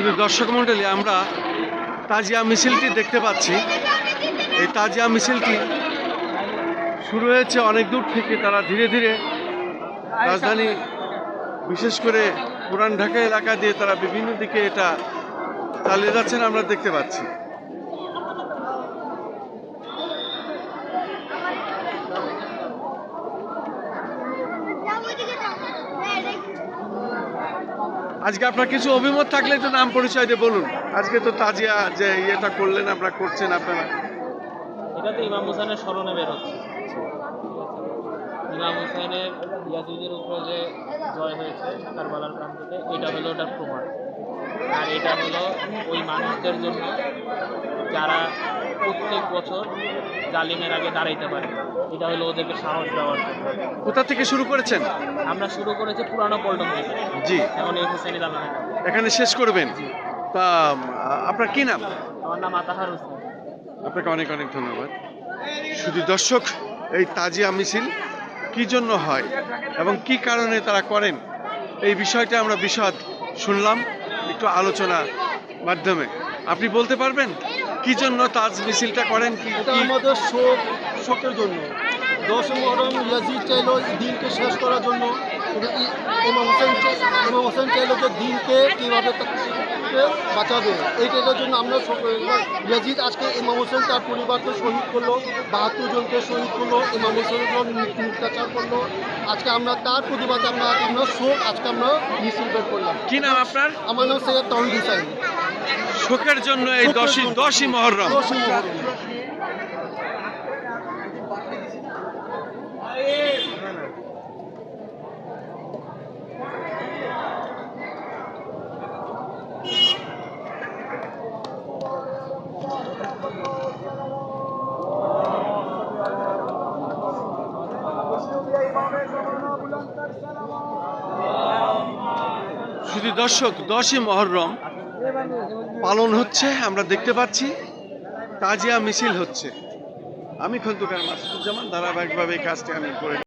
শুধু দর্শক মণ্ডলী, আমরা তাজিয়া মিছিলটি দেখতে পাচ্ছি। এই তাজিয়া মিছিলটি শুরু হয়েছে অনেক দূর থেকে। তারা ধীরে ধীরে রাজধানী, বিশেষ করে পুরান ঢাকা এলাকা দিয়ে তারা বিভিন্ন দিকে এটা চালিয়ে যাচ্ছেন, আমরা দেখতে পাচ্ছি। আজকে আপনার কিছু অভিমত থাকলে একটু নাম পরিচয় দিয়ে বলুন। আজকে তো তাজিয়া যে ইয়েটা করলেন, আপনারা করছেন আপনারা। এটা তো ইমাম হুসেনের স্মরণে বেরোচ্ছে ইমাম হুসেনের ইয়াজিদের উপরে যে জয় হয়েছে কারবালার প্রান্ততে এটা হলো ওটার প্রমাণ। আর এটা হলো ওই মানুষদের জন্য যারা প্রত্যেক বছর জালিমের আগে দাঁড়াইতে পারে। এটা হলো ওদেরকে সাহস দেওয়ার জন্য। কোথা থেকে শুরু করেছেন? আমরা শুরু করেছি পুরানো পল্টন থেকে। জি। এখন এই হুসেনি এখানে শেষ করবেন? তা আপনার কি নাম? আমার নাম আতাহার হোসেন। আপনাকে অনেক অনেক ধন্যবাদ। শুধু দর্শক এই তাজিয়া মিছিল কি জন্য হয় এবং কি কারণে তারা করেন? এই বিষয়টা আমরা বিশদ শুনলাম একটু আলোচনা মাধ্যমে। আপনি বলতে পারবেন? কি জন্য তাজ মিছিলটা করেন? কি এটা আমাদের শোক শোকের জন্য। দশ মহরম ইয়াজিদ চাইলো দিনকে শেষ করার জন্য এটা হোসেন চাই- হোসেন চাইলো যে দিনকে কীভাবে বাঁচাবে এইটার জন্য আমরা ইয়াজিদ আজকে ইমাম হোসেন তার পরিবারকে শহীদ করল বাহাত্তর জনকে শহীদ করল ইমাম হোসেনের উপর অত্যাচার করল। আজকে আমরা তার প্রতিবাদে আমরা আমরা শোক আজকে আমরা মিছিল বের করলাম। কি নাম আপনার? আমার নাম সৈয়দ তহিদ হুসাইন শোকের জন্য এই দশই দশই মহরম। শুধু দর্শক দশই মহরম। পালন হচ্ছে, আমরা দেখতে পাচ্ছি, তাজিয়া মিছিল হচ্ছে। আমি খন্দকার মাসুদুজ্জামান, ধারাবাহিকভাবে এই কাজটি আমি করে